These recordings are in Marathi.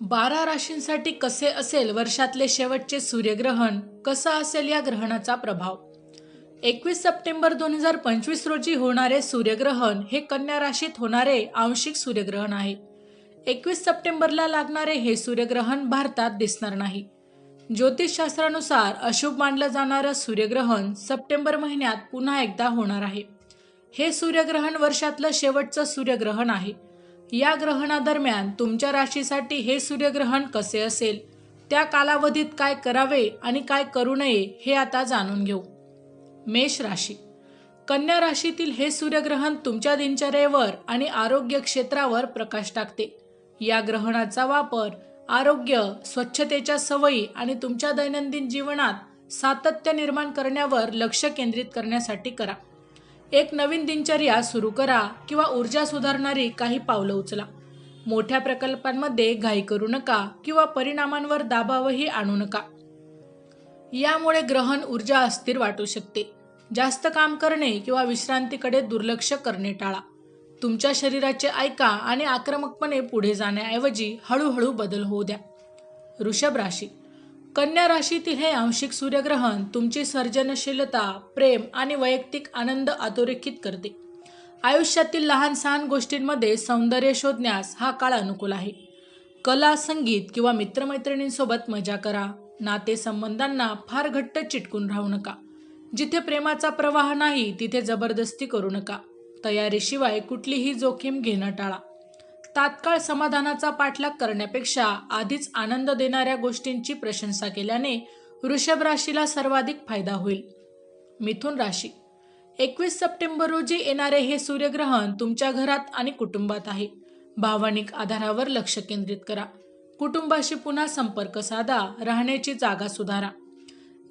बारा राशींसाठी कसे असेल वर्षातले शेवटचे सूर्यग्रहण? कसा असेल या ग्रहणाचा प्रभाव? एकवीस सप्टेंबर दोन हजार पंचवीस रोजी होणारे सूर्यग्रहण हे कन्या राशीत होणारे आंशिक सूर्यग्रहण आहे. एकवीस सप्टेंबरला लागणारे हे सूर्यग्रहण भारतात दिसणार नाही. ज्योतिषशास्त्रानुसार अशुभ मानलं जाणारं सूर्यग्रहण सप्टेंबर महिन्यात पुन्हा एकदा होणार आहे. हे सूर्यग्रहण वर्षातलं शेवटचं सूर्यग्रहण आहे. या ग्रहणादरम्यान तुमच्या राशीसाठी हे सूर्यग्रहण कसे असेल? त्या कालावधीत काय करावे आणि काय करू नये हे आता जाणून घेऊ. मेष राशी. कन्या राशीतील हे सूर्यग्रहण तुमच्या दिनचर्येवर आणि आरोग्य क्षेत्रावर प्रकाश टाकते. या ग्रहणाचा वापर आरोग्य स्वच्छतेच्या सवयी आणि तुमच्या दैनंदिन जीवनात सातत्य निर्माण करण्यावर लक्ष केंद्रित करण्यासाठी करा. एक नवीन दिनचर्या सुरू करा किंवा ऊर्जा सुधारणारी काही पावलं उचला. मोठ्या प्रकल्पांमध्ये घाई करू नका किंवा परिणामांवर दाबावही आणू नका. यामुळे ग्रहण ऊर्जा अस्थिर वाटू शकते. जास्त काम करणे किंवा विश्रांतीकडे दुर्लक्ष करणे टाळा. तुमच्या शरीराचे ऐका आणि आक्रमकपणे पुढे जाण्याऐवजी हळूहळू बदल होऊ द्या. वृषभ राशी कन्या राशीतील हे आंशिक सूर्यग्रहण तुमची सर्जनशीलता प्रेम आणि वैयक्तिक आनंद अधोरेखित करते. आयुष्यातील लहान सहान गोष्टींमध्ये सौंदर्य शोधण्यास हा काळ अनुकूल आहे. कला संगीत किंवा मित्रमैत्रिणींसोबत मजा करा. नातेसंबंधांना फार घट्ट चिटकून राहू नका. जिथे प्रेमाचा प्रवाह नाही तिथे जबरदस्ती करू नका. तयारीशिवाय कुठलीही जोखीम घेणं टाळा. तात्काळ समाधानाचा पाठलाग करण्यापेक्षा आधीच आनंद देणाऱ्या गोष्टींची प्रशंसा केल्याने वृषभ राशीला सर्वाधिक फायदा होईल. मिथुन राशी. एकवीस सप्टेंबर रोजी येणारे हे सूर्यग्रहण तुमच्या घरात आणि कुटुंबात आहे. भावनिक आधारावर लक्ष केंद्रित करा. कुटुंबाशी पुन्हा संपर्क साधा राहण्याची जागा सुधारा.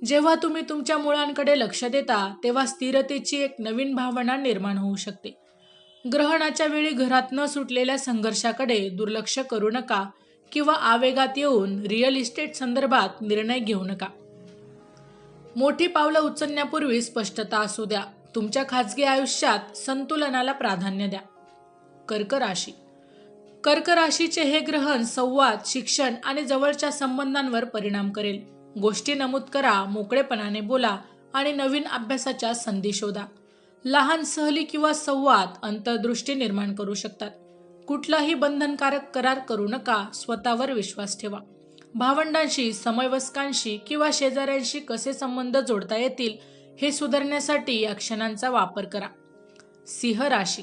जेव्हा तुम्ही तुमच्या मुळांकडे लक्ष देता तेव्हा स्थिरतेची एक नवीन भावना निर्माण होऊ शकते. ग्रहणाच्या वेळी घरात न सुटलेल्या संघर्षाकडे दुर्लक्ष करू नका किंवा आवेगात येऊन रिअल इस्टेट संदर्भात निर्णय घेऊ नका. मोठी पावलं उचलण्यापूर्वी स्पष्टता असू द्या. तुमच्या खाजगी आयुष्यात संतुलनाला प्राधान्य द्या. कर्क राशी. कर्क राशीचे हे ग्रहण संवाद शिक्षण आणि जवळच्या संबंधांवर परिणाम करेल. गोष्टी नमूद करा मोकळेपणाने बोला आणि नवीन अभ्यासाच्या संधी शोधा. लहान सहली किंवा संवाद अंतर्दृष्टी निर्माण करू शकतात. कुठलाही बंधनकारक करार करू नका स्वतःवर विश्वास ठेवा. भावंडांशी समयवस्कांशी किंवा शेजाऱ्यांशी कसे संबंध जोडता येतील हे सुधारण्यासाठी या क्षणांचा वापर करा. सिंह राशी.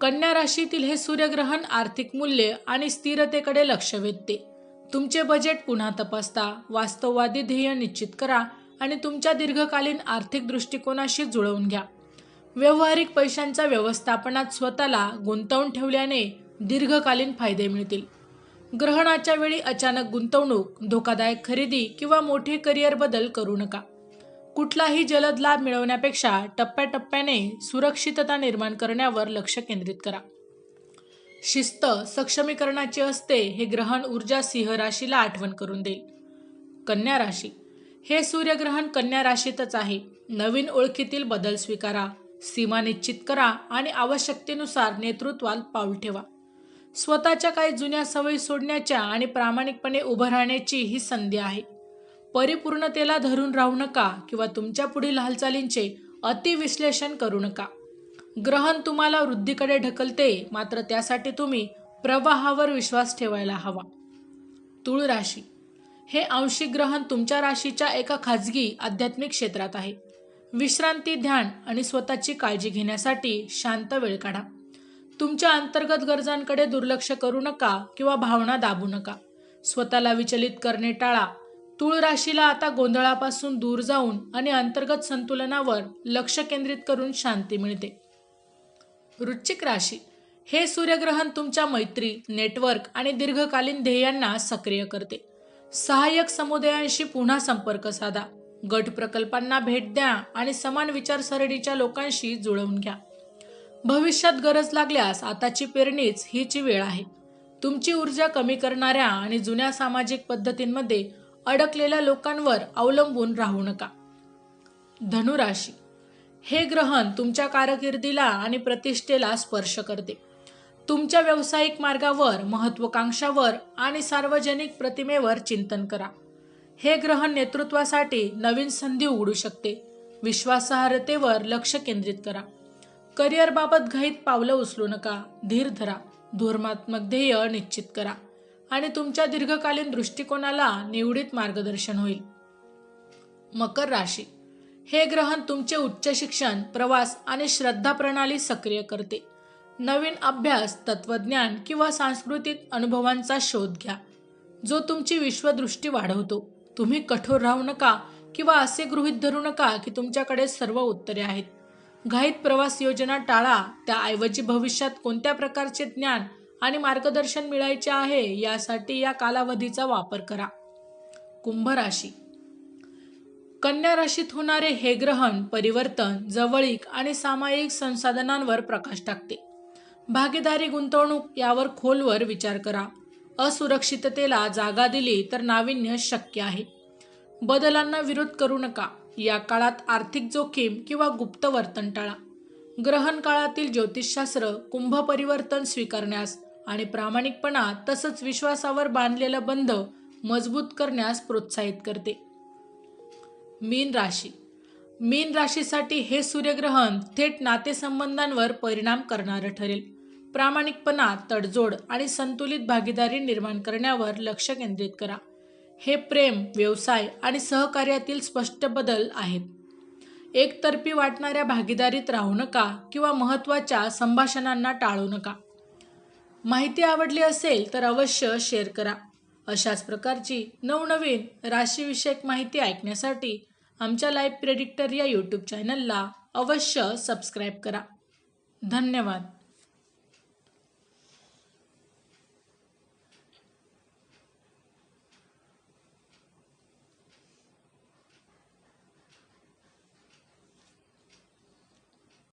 कन्या राशीतील हे सूर्यग्रहण आर्थिक मूल्य आणि स्थिरतेकडे लक्ष वेधते. तुमचे बजेट पुन्हा तपासता वास्तववादी ध्येय निश्चित करा आणि तुमच्या दीर्घकालीन आर्थिक दृष्टिकोनाशी जुळवून घ्या. व्यवहारिक पैशांच्या व्यवस्थापनात स्वतःला गुंतवून ठेवल्याने दीर्घकालीन फायदे मिळतील. ग्रहणाच्या वेळी अचानक गुंतवणूक धोकादायक खरेदी किंवा मोठे करिअर बदल करू नका. कुठलाही जलद लाभ मिळवण्यापेक्षा टप्प्याटप्प्याने सुरक्षितता निर्माण करण्यावर लक्ष केंद्रित करा. शिस्त सक्षमीकरणाची असते हे ग्रहण ऊर्जा सिंह राशीला आठवण करून देईल. कन्या राशी. हे सूर्यग्रहण कन्या राशीतच आहे. नवीन ओळखीतील बदल स्वीकारा. सीमा निश्चित करा आणि आवश्यकतेनुसार नेतृत्वात पाऊल ठेवा. स्वतःच्या काही जुन्या सवयी सोडण्याच्या आणि प्रामाणिकपणे उभं राहण्याची ही संधी आहे. परिपूर्णतेला धरून राहू नका किंवा तुमच्या पुढील हालचालींचे अतिविश्लेषण करू नका. ग्रहण तुम्हाला वृद्धीकडे ढकलते मात्र त्यासाठी तुम्ही प्रवाहावर विश्वास ठेवायला हवा. तुळ राशी हे आंशिक ग्रहण तुमच्या राशीच्या एका खाजगी आध्यात्मिक क्षेत्रात आहे. विश्रांती ध्यान आणि स्वतःची काळजी घेण्यासाठी शांत वेळ काढा. तुमच्या अंतर्गत गरजांकडे दुर्लक्ष करू नका किंवा भावना दाबू नका. स्वतःला विचलित करणे टाळा. तुळ राशीला आता गोंधळापासून दूर जाऊन आणि अंतर्गत संतुलनावर लक्ष केंद्रित करून शांती मिळते. वृश्चिक राशी. हे सूर्यग्रहण तुमच्या मैत्री नेटवर्क आणि दीर्घकालीन ध्येयांना सक्रिय करते. सहाय्यक समुदायांशी पुन्हा संपर्क साधा. गट प्रकल्पांना भेट द्या आणि समान विचारसरणीच्या लोकांशी जुळवून घ्या. भविष्यात गरज लागल्यास आताची पेरणीच हीची वेळ आहे. तुमची ऊर्जा कमी करणाऱ्या आणि जुन्या सामाजिक पद्धतींमध्ये अडकलेल्या लोकांवर अवलंबून राहू नका. धनुराशी. हे ग्रहण तुमच्या कारकिर्दीला आणि प्रतिष्ठेला स्पर्श करते. तुमच्या व्यावसायिक मार्गावर महत्वाकांक्षावर आणि सार्वजनिक प्रतिमेवर चिंतन करा. हे ग्रहण नेतृत्वासाठी नवीन संधी उघडू शकते. विश्वासार्हतेवर लक्ष केंद्रित करा. करिअरबाबत घाईत पावलं उचलू नका. धीर धरा. धोरणात्मक ध्येय निश्चित करा. आणि तुमच्या दीर्घकालीन दृष्टिकोनाला निवडीत मार्गदर्शन होईल. मकर राशी. हे ग्रहण तुमचे उच्च शिक्षण प्रवास आणि श्रद्धा प्रणाली सक्रिय करते. नवीन अभ्यास तत्वज्ञान किंवा सांस्कृतिक अनुभवांचा शोध घ्या. जो तुमची विश्वदृष्टी वाढवतो. तुम्ही कठोर राहू नका किंवा असे गृहीत धरू नका की तुमच्याकडे सर्व उत्तरे आहेत. घाईत प्रवास योजना टाळा. त्याऐवजी भविष्यात कोणत्या प्रकारचे ज्ञान आणि मार्गदर्शन मिळायचे आहे यासाठी या कालावधीचा वापर करा. कुंभ राशी. कन्या राशीत होणारे हे ग्रहण परिवर्तन जवळीक आणि सामायिक संसाधनांवर प्रकाश टाकते. भागीदारी गुंतवणूक यावर खोलवर विचार करा. असुरक्षिततेला जागा दिली तर नाविन्य शक्य आहे. बदलांना विरोध करू नका. या काळात आर्थिक जोखीम किंवा गुप्त वर्तन टाळा. ग्रहण काळातील ज्योतिषशास्त्र कुंभ परिवर्तन स्वीकारण्यास आणि प्रामाणिकपणा तसंच विश्वासावर बांधलेला बंध मजबूत करण्यास प्रोत्साहित करते. मीन राशी. मीन राशीसाठी हे सूर्यग्रहण थेट नातेसंबंधांवर परिणाम करणारं ठरेल. प्रामाणिकपणा तडजोड आणि संतुलित भागीदारी निर्माण करण्यावर लक्ष केंद्रित करा. हे प्रेम व्यवसाय आणि सहकार्यातील स्पष्ट बदल आहेत. एकतर्फी वाटणाऱ्या भागीदारीत राहू नका किंवा महत्त्वाच्या संभाषणांना टाळू नका. माहिती आवडली असेल तर अवश्य शेअर करा. अशाच प्रकारची नवनवीन राशीविषयक माहिती ऐकण्यासाठी आमच्या लाईव्ह प्रेडिक्टर या यूट्यूब चॅनलला अवश्य सबस्क्राईब करा. धन्यवाद.